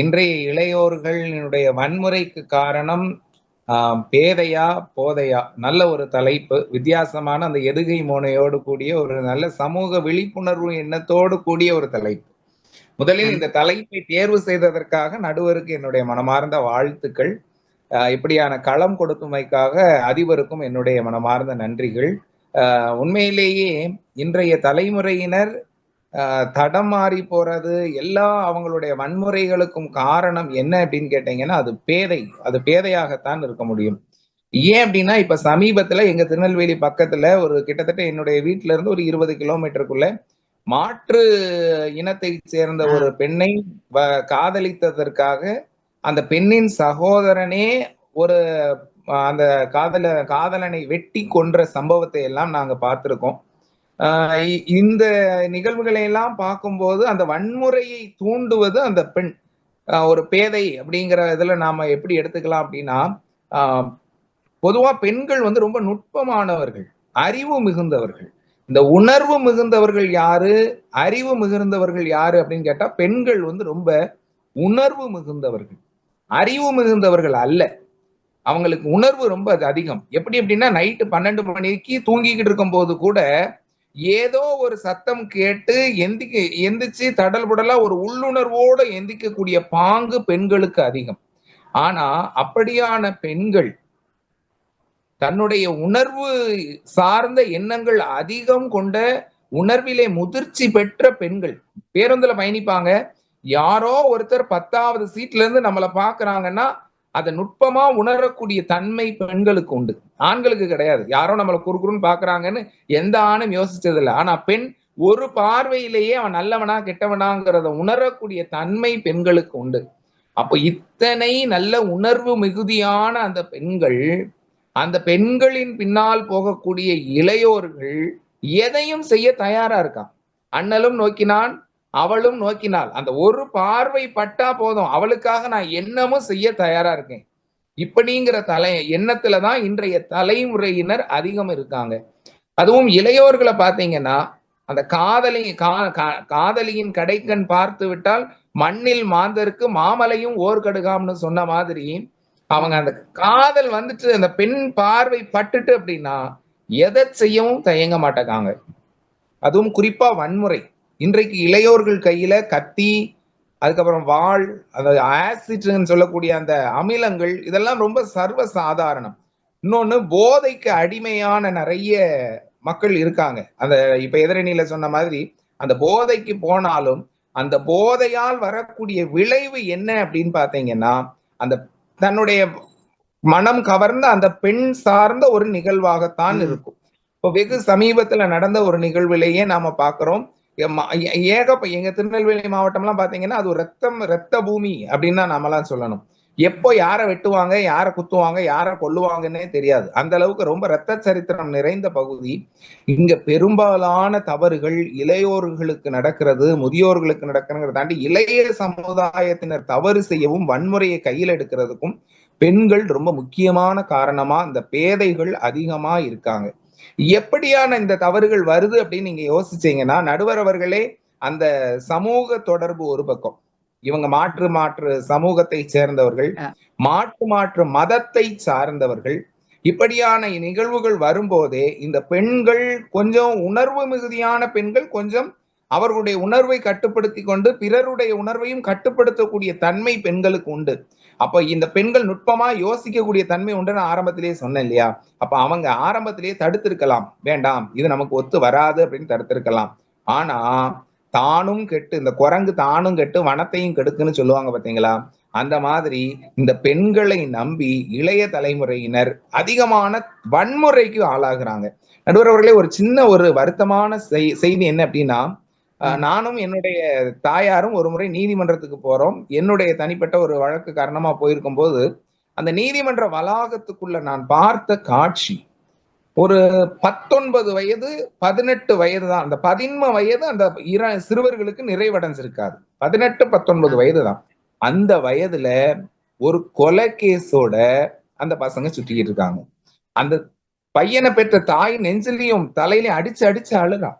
இன்றைய இளையோர்களினுடைய வன்முறைக்கு காரணம் பேதையா போதையா? நல்ல ஒரு தலைப்பு. வித்தியாசமான அந்த எதுகை மோனையோடு கூடிய ஒரு நல்ல சமூக விழிப்புணர்வு எண்ணத்தோடு கூடிய ஒரு தலைப்பு. முதலில் இந்த தலைப்பை தேர்வு செய்ததற்காக நடுவருக்கு என்னுடைய மனமார்ந்த வாழ்த்துக்கள். இப்படியான களம் கொடுத்துமைக்காக அதிபருக்கும் என்னுடைய மனமார்ந்த நன்றிகள். உண்மையிலேயே இன்றைய தலைமுறையினர் தடம் மாறி போறது எல்லா அவங்களுடைய வன்முறைகளுக்கும் காரணம் என்ன அப்படின்னு கேட்டீங்கன்னா அது பேதை. அது பேதையாகத்தான் இருக்க முடியும். ஏன் அப்படின்னா இப்ப சமீபத்துல எங்க திருநெல்வேலி பக்கத்துல ஒரு கிட்டத்தட்ட என்னுடைய வீட்டுல இருந்து ஒரு இருபது கிலோமீட்டருக்குள்ள மாற்று இனத்தை சேர்ந்த ஒரு பெண்ணை காதலித்ததற்காக அந்த பெண்ணின் சகோதரனே ஒரு அந்த காதல காதலனை வெட்டி கொன்ற சம்பவத்தை எல்லாம் நாங்க பார்த்திருக்கோம். இந்த நிகழ்வுகளை எல்லாம் பார்க்கும்போது அந்த வன்முறையை தூண்டுவது அந்த பெண் ஒரு பேதை அப்படிங்கிற இதுல நாம எப்படி எடுத்துக்கலாம் அப்படின்னா பொதுவா பெண்கள் வந்து ரொம்ப நுட்பமானவர்கள் அறிவு மிகுந்தவர்கள். இந்த உணர்வு மிகுந்தவர்கள் யாரு அறிவு மிகுந்தவர்கள் யாரு அப்படின்னு கேட்டா பெண்கள் வந்து ரொம்ப உணர்வு மிகுந்தவர்கள். அறிவு மிகுந்தவர்கள் அல்ல. அவங்களுக்கு உணர்வு ரொம்ப அதிகம். எப்படி அப்படின்னா நைட்டு பன்னெண்டு மணிக்கு தூங்கிக்கிட்டு இருக்கும் போது கூட ஏதோ ஒரு சத்தம் கேட்டு எந்திக்க எந்திரிச்சு தடல் புடலா ஒரு உள்ளுணர்வோடு எந்திக்கக்கூடிய பாங்கு பெண்களுக்கு அதிகம். ஆனா அப்படியான பெண்கள் தன்னுடைய உணர்வு சார்ந்த எண்ணங்கள் அதிகம் கொண்ட உணர்விலே முதிர்ச்சி பெற்ற பெண்கள். பேருந்துல பயணிப்பாங்க. யாரோ ஒருத்தர் பத்தாவது சீட்ல இருந்து நம்மளை பாக்குறாங்கன்னா அதை நுட்பமா உணரக்கூடிய தன்மை பெண்களுக்கு உண்டு. ஆண்களுக்கு கிடையாது. யாரோ நம்மளை குறுக்குறுன்னு பாக்குறாங்கன்னு எந்த ஆணும் யோசிச்சது இல்லை ஆனா பெண் ஒரு பார்வையிலேயே அவன் நல்லவனா கெட்டவனாங்கிறத உணரக்கூடிய தன்மை பெண்களுக்கு உண்டு. அப்போ இத்தனை நல்ல உணர்வு மிகுதியான அந்த பெண்கள் அந்த பெண்களின் பின்னால் போகக்கூடிய இளையோர்கள் எதையும் செய்ய தயாரா இருக்கான். அண்ணலும் நோக்கினான் அவளும் நோக்கினாள். அந்த ஒரு பார்வை பட்டா போதும். அவளுக்காக நான் என்னமும் செய்ய தயாரா இருக்கேன். இப்படிங்கிற தலை எண்ணத்துலதான் இன்றைய தலைமுறையினர் அதிகம் இருக்காங்க. அதுவும் இளையோர்களை பார்த்தீங்கன்னா அந்த காதலி காதலியின் கடைக்கண் பார்த்து விட்டால் மண்ணில் மாந்தருக்கு மாமலையும் ஓர்கடுகாம்னு சொன்ன மாதிரி அவங்க அந்த காதல் வந்துட்டு அந்த பெண் பார்வை பட்டுட்டு அப்படின்னா எதை செய்யவும் தயங்க மாட்டேங்காங்க. அதுவும் குறிப்பா வன்முறை. இன்றைக்கு இளையோர்கள் கையில கத்தி அதுக்கப்புறம் வாழ் அந்த ஆசிட்னு சொல்லக்கூடிய அந்த அமிலங்கள் இதெல்லாம் ரொம்ப சர்வ சாதாரணம் இன்னொன்னு போதைக்கு அடிமையான நிறைய மக்கள் இருக்காங்க. அந்த இப்ப எதிரணியில சொன்ன மாதிரி அந்த போதைக்கு போனாலும் அந்த போதையால் வரக்கூடிய விளைவு என்ன அப்படின்னு பாத்தீங்கன்னா அந்த தன்னுடைய மனம் கவர்ந்த அந்த பெண் சார்ந்த ஒரு நிகழ்வாகத்தான் இருக்கும். இப்போ வெகு சமீபத்துல நடந்த ஒரு நிகழ்விலேயே நாம பாக்குறோம் ஏகப்ப எங்க திருநெல்வேலி மாவட்டம்லாம் பாத்தீங்கன்னா அது ஒரு ரத்தம் ரத்த பூமி அப்படின்னு தான் நாமெல்லாம் சொல்லணும். எப்போ யாரை வெட்டுவாங்க யாரை குத்துவாங்க யாரை கொல்லுவாங்கன்னே தெரியாது. அந்த அளவுக்கு ரொம்ப ரத்த சரித்திரம் நிறைந்த பகுதி. இங்க பெரும்பாலான தவறுகள் இளையோர்களுக்கு நடக்கிறது முதியோர்களுக்கு நடக்கிறத தாண்டி இளைய சமுதாயத்தினர் தவறு செய்யவும் வன்முறையை கையில் எடுக்கிறதுக்கும் பெண்கள் ரொம்ப முக்கியமான காரணமா இந்த பேதைகள் அதிகமா இருக்காங்க. எப்படியான இந்த தவறுகள் வருது அப்படின்னு நீங்க யோசிச்சீங்கன்னா நடுவர் அவர்களே அந்த சமூக தொடர்பு ஒரு பக்கம். இவங்க மாற்று மாற்று சமூகத்தை சேர்ந்தவர்கள் மாற்று மாற்று மதத்தை சார்ந்தவர்கள். இப்படியான நிகழ்வுகள் வரும்போதே இந்த பெண்கள் கொஞ்சம் உணர்வு மிகுதியான பெண்கள் கொஞ்சம் அவர்களுடைய உணர்வை கட்டுப்படுத்தி கொண்டு பிறருடைய உணர்வையும் கட்டுப்படுத்தக்கூடிய தன்மை பெண்களுக்கு உண்டு. அப்போ இந்த பெண்கள் நுட்பமா யோசிக்கக்கூடிய தன்மை உண்டு நான் ஆரம்பத்திலேயே சொன்னேன் இல்லையா? அப்ப அவங்க ஆரம்பத்திலேயே தடுத்திருக்கலாம். வேண்டாம் இது நமக்கு ஒத்து வராது அப்படின்னு தடுத்திருக்கலாம். ஆனா தானும் கெட்டு இந்த குரங்கு தானும் கெட்டு வனத்தையும் கெடுக்குன்னு சொல்லுவாங்க பாத்தீங்களா? அந்த மாதிரி இந்த பெண்களை நம்பி இளைய தலைமுறையினர் அதிகமான வன்முறைக்கு ஆளாகிறாங்க. நடுவர் அவர்களே ஒரு சின்ன ஒரு வருத்தமான செய்தி என்ன அப்படின்னா நானும் என்னுடைய தாயாரும் ஒரு முறை நீதிமன்றத்துக்கு போறோம். என்னுடைய தனிப்பட்ட ஒரு வழக்கு காரணமா போயிருக்கும் போது அந்த நீதிமன்ற வளாகத்துக்குள்ள நான் பார்த்த காட்சி ஒரு பத்தொன்பது வயது பதினெட்டு வயது தான். அந்த பதின்ம வயது அந்த இர சிறுவர்களுக்கு நிறைவடைஞ்சிருக்காது. பதினெட்டு பத்தொன்பது வயது தான். அந்த வயதுல ஒரு கொலை கேஸோட அந்த பசங்க சுத்திக்கிட்டு இருக்காங்க. அந்த பையனை பெற்ற தாய் நெஞ்சிலையும் தலையிலையும் அடிச்சு அடிச்சு அழுறான்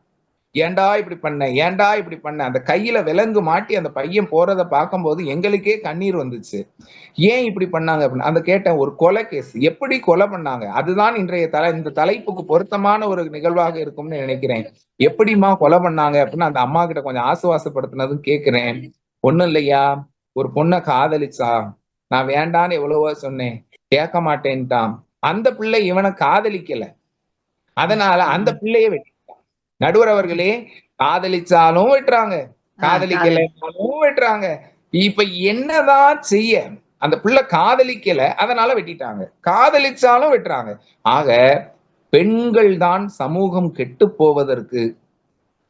ஏன்டா இப்படி பண்ண? ஏன்டா இப்படி பண்ண? அந்த கையில விலங்கு மாட்டி அந்த பையன் போறதை பார்க்கும்போது எங்களுக்கே கண்ணீர் வந்துச்சு. ஏன் இப்படி பண்ணாங்க அப்படின்னு? அந்த கேட்டேன் ஒரு கொலை கேஸ் எப்படி கொலை பண்ணாங்க? அதுதான் இன்றைய தலை இந்த தலைப்புக்கு பொருத்தமான ஒரு நிகழ்வாக இருக்கும்னு நினைக்கிறேன். எப்படிம்மா கொலை பண்ணாங்க அப்படின்னு அந்த அம்மா கிட்ட கொஞ்சம் ஆசுவாசப்படுத்தினதும் கேட்கிறேன் ஒண்ணும் இல்லையா? ஒரு பொண்ணை காதலிச்சா? நான் வேண்டான்னு எவ்வளவோ சொன்னேன். கேட்க மாட்டேன்ட்டான். அந்த பிள்ளை இவனை காதலிக்கல. அதனால அந்த பிள்ளைய வெட்டி நடுவர் அவர்களே காதலிச்சாலும் வெட்டுறாங்க. காதலிக்கலைனாலும் வெட்டுறாங்க. இப்ப என்னதான் செய்ய அந்த பிள்ளை காதலிக்கல அதனால வெட்டிட்டாங்க. காதலிச்சாலும் வெட்டுறாங்க. ஆக பெண்கள் தான் சமூகம் கெட்டு போவதற்கு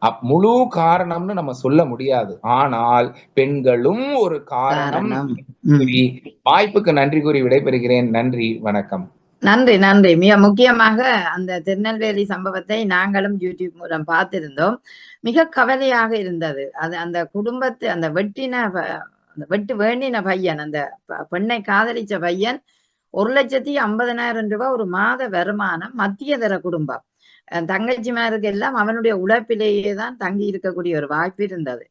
அப்- முழு காரணம்னு நம்ம சொல்ல முடியாது. ஆனால் பெண்களும் ஒரு காரணம். வாய்ப்புக்கு நன்றி கூறி விடைபெறுகிறேன். நன்றி. வணக்கம். நன்றி நன்றி. மிக முக்கியமாக அந்த திருநெல்வேலி சம்பவத்தை நாங்களும் யூடியூப் மூலம் பார்த்திருந்தோம். மிக கவலையாக இருந்தது. அது அந்த குடும்பத்து அந்த வெட்டின அந்த வெட்டு வேண்டின பையன் அந்த பெண்ணை காதலிச்ச பையன் ஒரு லட்சத்தி ஐம்பதனாயிரம் ரூபாய் ஒரு மாத வருமானம் மத்திய தர குடும்பம். தங்கச்சிமாருக்கு எல்லாம் அவனுடைய உழைப்பிலேயே தான் தங்கி இருக்கக்கூடிய ஒரு வாய்ப்பு இருந்தது.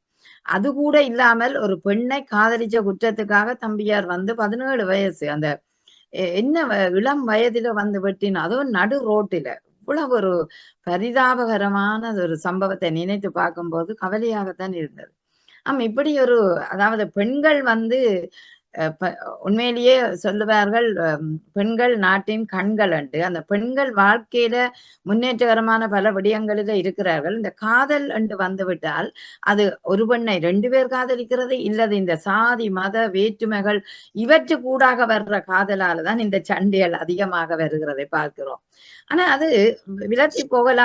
அது கூட இல்லாமல் ஒரு பெண்ணை காதலிச்ச குற்றத்துக்காக தம்பியார் வந்து பதினேழு வயசு அந்த என்ன வ- இளம் வயதில வந்து வெட்டினா அதுவும் நடு ரோட்டில. இவ்வளவு ஒரு பரிதாபகரமான ஒரு சம்பவத்தை நினைத்து பார்க்கும்போது கவலையாகத்தான் இருந்தது. ஆமா இப்படி ஒரு அதாவது பெண்கள் வந்து உண்மையிலேயே சொல்லுவார்கள் பெண்கள் நாட்டின் கண்கள் என்று அந்த பெண்கள் வாழ்க்கையில முன்னேற்றகரமான பல விடயங்களில இருக்கிறார்கள். இந்த காதல் என்று வந்துவிட்டால் அது ஒரு பெண்ணை ரெண்டு பேர் காதலிக்கிறது இல்லது இந்த சாதி மத வேற்றுமைகள் இவற்று கூடாக வர்ற காதலால தான் இந்த சண்டைகள் அதிகமாக வருகிறதை பார்க்கிறோம். ஆனா அது விலச்சி போகலாம்